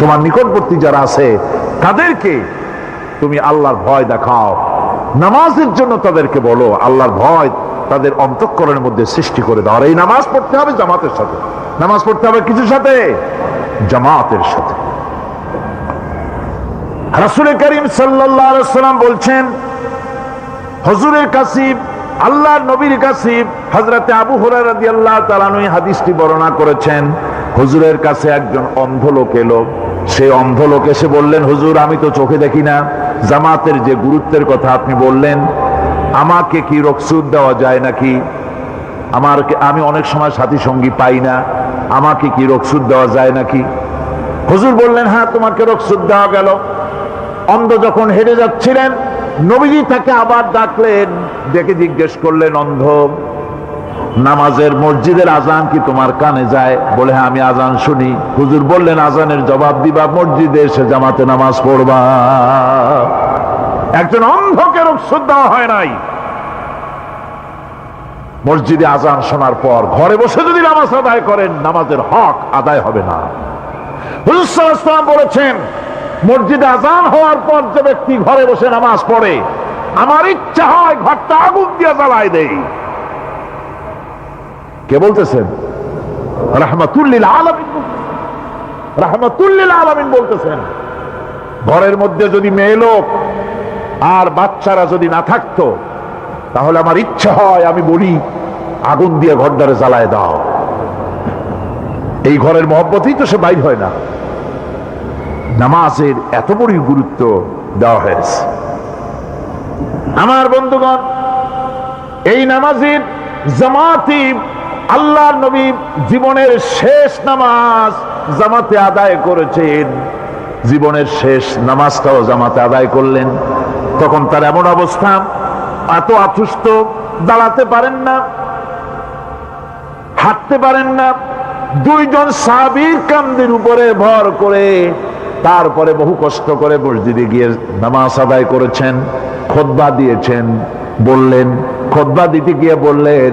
তোমার নিকটবর্তী যারা আছে, তাদেরকে তুমি আল্লাহর ভয় দেখাও। নামাজের জন্য তাদেরকে বলো, আল্লাহর ভয় তাদের অন্তঃকরণের মধ্যে সৃষ্টি করে দাও। আর এই নামাজ পড়তে হবে জামাতের সাথে। নামাজ পড়তে হবে কিছুর সাথে? জামাতের সাথে। রাসুল করিম সাল্লাম বলছেন, হজুরের কাসিব, আল্লাহর নবীর কাসিব হজরতে আবু আল্লাহ তালানুই হাদিসটি বর্ণনা করেছেন, হুজুরের কাছে একজন অন্ধ লোক এলো সে অন্ধ লোক এসে বললেন, হুজুর, আমি তো চোখে দেখি না। জামাতের যে গুরুত্বের কথা আপনি বললেন, আমাকে কি রকসুদ দেওয়া যায় নাকি? আমার আমি অনেক সময় সাথী সঙ্গী পাই না। আমাকে কি রকসুদ দেওয়া যায় নাকি? হুজুর বললেন হ্যাঁ তোমাকে রকসুদ দেওয়া গেল। অন্ধ যখন হেরে যাচ্ছিলেন, নবীজি তাকে আবার ডাকলেন, ডেকে জিজ্ঞেস করলেন, অন্ধ নামাজের মসজিদের আজান কি তোমার কানে যায়? বলে হ্যাঁ আমি আজান শুনি। হুজুর বললেন, আজানের জবাব দিবা, মসজিদে এসে জামাতে নামাজ পড়বা। একজন অন্ধকে রক্ষণ দেওয়া হয় নাই। মসজিদে আজান শোনার পর ঘরে বসে যদি নামাজ আদায় করেন, নামাজের হক আদায় হবে না। হুজুর সাল্লাল্লাহু আলাইহি ওয়াসাল্লাম বলেছেন, মসজিদে আজান হওয়ার পর যে ব্যক্তি ঘরে বসে নামাজ পড়ে, আমার ইচ্ছা হয় ঘরটা আগুন দিয়ে জ্বালায় দেই কে বলতেছেন? রাহমাতুল্লিল আলামিন রাহমাতুল্লিল আলামিন বলতেছেন। ঘরের মধ্যে যদি মেয়ে লোক আর বাচ্চারা যদি না থাকতো, তাহলে আমার ইচ্ছা হয় আমি বলি, আগুন দিয়ে ঘরটারে জ্বালায় দাও। এই ঘরের মহব্বতেই তো সে বাইর হয় না। নামাজের এত বড়ই গুরুত্ব দেওয়া হয়েছে। আমার বন্ধুগণ, এই নামাজের জামাতি আল্লাহ নবী জীবনের শেষ নামাজ জামাতে আদায় করেছেন। জীবনের শেষ নামাজটাও জামাতে আদায় করলেন। তখন তার এমন অবস্থা, এত আতুষ্ট দাঁড়াতে পারেন না, হাঁটতে পারেন না। দুইজন সাবির কান্দির উপরে ভর করে তারপরে বহু কষ্ট করে মসজিদে গিয়ে নামাজ আদায় করেছেন, খোদবা দিয়েছেন, বললেন, খোদবা দিতে গিয়ে বললেন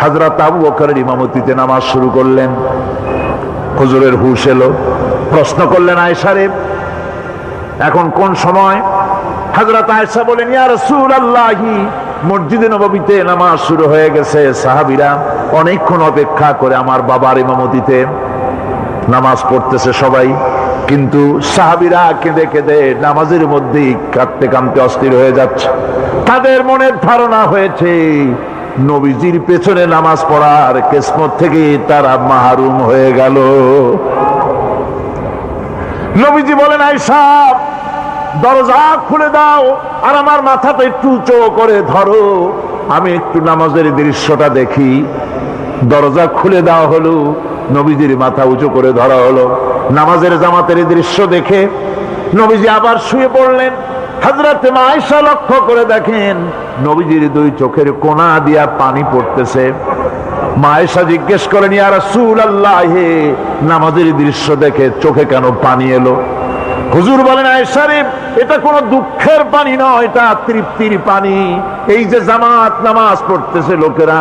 হাজরত আবু বকরের ইমামতিতে নামাজ শুরু করলেন। হুজুরের হুশ এলো। প্রশ্ন করলেন আয়সারে এখন কোন সময়? হাজরত আয়সা বলেন ইয়া রাসূল আল্লাহি মসজিদে নববীতে নামাজ শুরু হয়ে গেছে। সাহাবিরা অনেকক্ষণ অপেক্ষা করে আমার বাবার ইমামতিতে নামাজ পড়তেছে সবাই। কিন্তু সাহাবিরা কেঁদে কেঁদে নামাজের মধ্যেই কাঁদতে কাঁদতে অস্থির হয়ে যাচ্ছে। তাদের মনের ধারণা হয়েছে নবীজির পেছনে নামাজ পড়ার কেসমত থেকে তারা মাহরুম হয়ে গেল। নবীজি বলেন আইসা দরজা খুলে দাও আর আমার মাথাটা একটু উঁচু করে ধরো। আমি একটু নামাজের দৃশ্যটা দেখি। দরজা খুলে দেওয়া হলো, নবীজির মাথা উঁচু করে ধরা হলো। নামাজের জামাতের দৃশ্য দেখে নবীজি আবার শুয়ে পড়লেন। হাজরাতে মাইশা লক্ষ্য করে দেখেন নবীজির দুই চোখের কোনা দিয়া পানি পড়তেছে। মায়েশা জিজ্ঞেস করেন, ইয়া রাসূল আল্লাহ নামাজের দৃশ্য দেখে চোখে কেন পানি এলো? হুজুর বলেন আয় শরীফ এটা কোনো দুঃখের পানি নয়, এটা তৃপ্তির পানি। এই যে জামাত নামাজ পড়তেছে লোকেরা,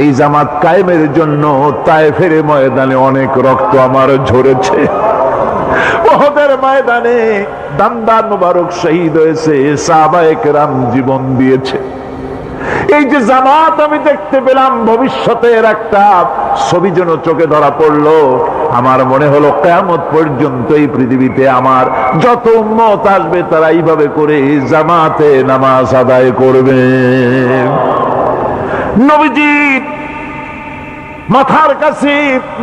এই জামাত কায়েমের জন্য তায়েফের ময়দানে অনেক রক্ত আমার ঝরেছে। ওহদের ময়দানে দান্দার মুবারক শহীদ হয়েছে সাহাবায়ে কেরাম জীবন দিয়েছে। এই যে জামাত আমি দেখতে পেলাম, ভবিষ্যতের একটা ছবি যেন চোখে ধরা পড়ল। আমার মনে হলো কেমত পর্যন্ত এই পৃথিবীতে আমার যত মত আসবে, তারা এইভাবে করে জামাতে নামাজ আদায় করবে। নবীজিৎ মাথার কাছে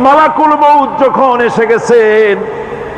মালাকুল মৌত যখন এসে গেছেন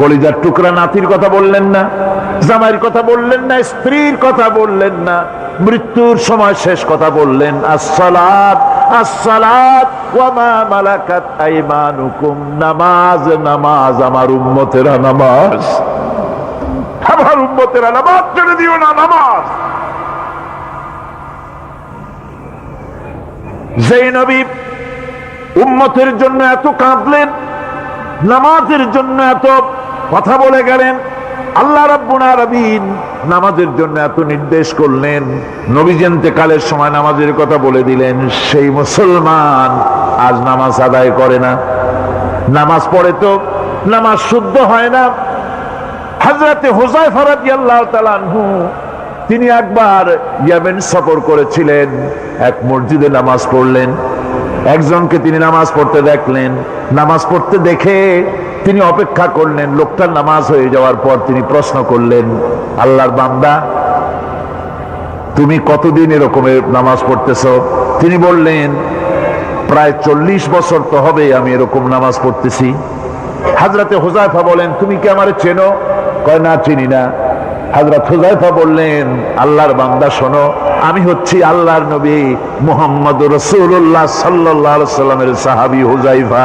কলিজার টুকরা নাতির কথা বললেন না, জামাইয়ের কথা বললেন না, স্ত্রীর কথা বললেন না, মৃত্যুর সময় শেষ কথা বললেন, আসসালাত আসসালাত, ওয়া মা মালাকাত আইমানুকুম, নামাজ নামাজ, আমার উম্মতেরা নামাজ। আমার উম্মতেরা নামাজ ছেড়ে দিও না, নামাজ। যেই নবী উম্মতের জন্য এত কাঁদলেন, নামাজের জন্য এত কথা বলে গেলেন, আল্লাহ রাব্বুল আলামিন নামাজের জন্য এত নির্দেশ করলেন। নবী কালের সময় নামাজের কথা বলে দিলেন, সেই মুসলমান আজ নামাজ আদায় করে না। নামাজ পড়ে তো নামাজ শুদ্ধ হয় না। হাজরাতে হোসাইফা রাদিয়াল্লাহু তাআলা আনহু, তিনি একবার ইয়াবেন সফর করেছিলেন, এক মসজিদে নামাজ পড়লেন। একজনকে তিনি নামাজ পড়তে দেখলেন। নামাজ পড়তে দেখে তিনি অপেক্ষা করলেন লোকটার নামাজ হয়ে যাওয়ার পর তিনি প্রশ্ন করলেন, আল্লাহর বান্দা, তুমি কতদিন এরকমের নামাজ পড়তেছ? তিনি বললেন, প্রায় চল্লিশ বছর তো হবে আমি এরকম নামাজ পড়তেছি। হাজরাতে হোজাইফা বলেন, তুমি কি আমারে চেনো? কয়, না, চিনি না। হাজরত হুজাইফা বললেন, আল্লাহর বান্দা, শোনো, আমি হচ্ছি আল্লাহর নবী মুহাম্মদ রসুল্লাহ সাল্লাহ সাল্লামের সাহাবি হুজাইফা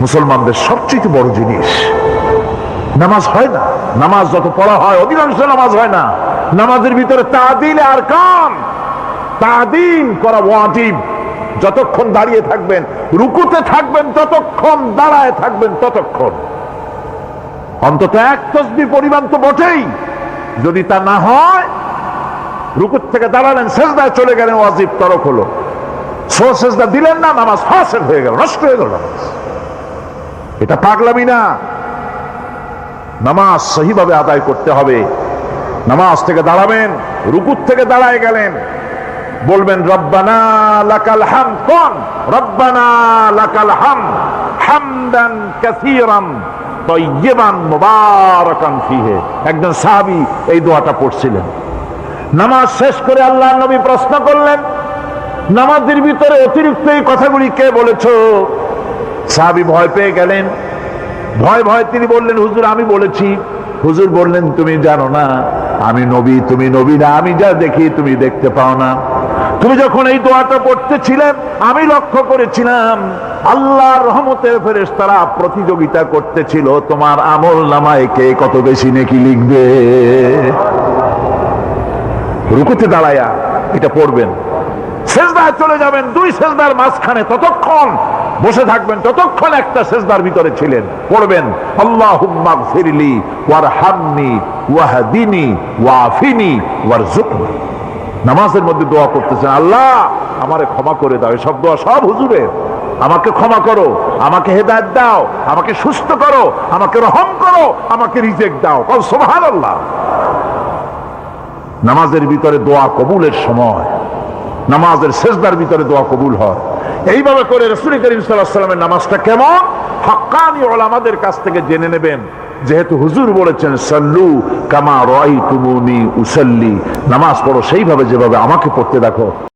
মুসলমানদের সবচেয়ে বড় জিনিস, নামাজ হয় না। নামাজ যত পড়া হয়, অধিকাংশ নামাজ হয় না। নামাজের ভিতরে তাদিল আর কাম। তাদিন করা ওয়াজিব। যতক্ষণ দাঁড়িয়ে থাকবেন, রুকুতে থাকবেন, ততক্ষণ দাঁড়ায় থাকবেন, ততক্ষণ। অন্তত এক তসবি পরিমাণ তো বটেই। যদি তা না হয় রুকুত থেকে দাঁড়ালেন শেষদায় চলে গেলেন, ওয়াজিব তরক হলো। সো দিলেন না, নামাজ ফাঁসের হয়ে গেল, নষ্ট হয়ে গেল নামাজ। এটা পাগলামি না। নামাজ সহিভাবে আদায় করতে হবে। নামাজ থেকে দাঁড়াবেন, রুকুর থেকে দাঁড়ায় গেলেন। বলবেন, রব্বানা লাকাল হাম কোন? রব্বানা লাকাল হাম হামদান কাসীরান তয়্যিবান মুবারাকান ফিহে। একজন সাহাবী এই দোয়াটা পড়ছিলেন। নামাজ শেষ করে আল্লাহর নবী প্রশ্ন করলেন, নামাজের ভিতরে অতিরিক্ত এই কথাগুলি কে বলেছ? সাহাবী ভয় পেয়ে গেলেন। ভয় ভয় তিনি বললেন, হুজুর, আমি বলেছি। হুজুর বললেন, তুমি জানো না, আমি নবী, তুমি নবী না, আমি যা দেখি তুমি দেখতে পাও না। তুমি যখন এই দোয়াটা পড়তেছিলেন, আমি লক্ষ্য করেছিলাম, আল্লাহর রহমতের ফেরেস তারা প্রতিযোগিতা করতেছিল, তোমার আমল নামায় কে কত বেশি নেকি লিখবে? রুকুতে দাঁড়ায়া এটা পড়বেন। সেজদায় চলে যাবেন, দুই সেজদার মাঝখানে ততক্ষণ বসে থাকবেন ততক্ষণ একটা সেজদার ভিতরে ছিলেন, পড়বেন নামাজের মধ্যে দোয়া করতেছেন, আল্লাহ, আমারে ক্ষমা করে দাও, এসব দোয়া সব হুজুরের। আমাকে ক্ষমা করো, আমাকে হেদায়ত দাও, আমাকে সুস্থ করো, আমাকে রহম করো, আমাকে রিজেক্ট দাও। সোভান আল্লাহ নামাজের ভিতরে দোয়া কবুলের সময়, নামাজের শেষদার ভিতরে দোয়া কবুল হয়। এইভাবে করে রসুল করিম সাল্লামের নামাজটা কেমন? হাক্কানি ওলামাদের কাছ থেকে জেনে নেবেন। যেহেতু হুজুর বলেছেন, সাল্লু কামা রয় তুমুনি উসল্লি। নামাজ পড়ো সেইভাবে যেভাবে আমাকে পড়তে দেখো।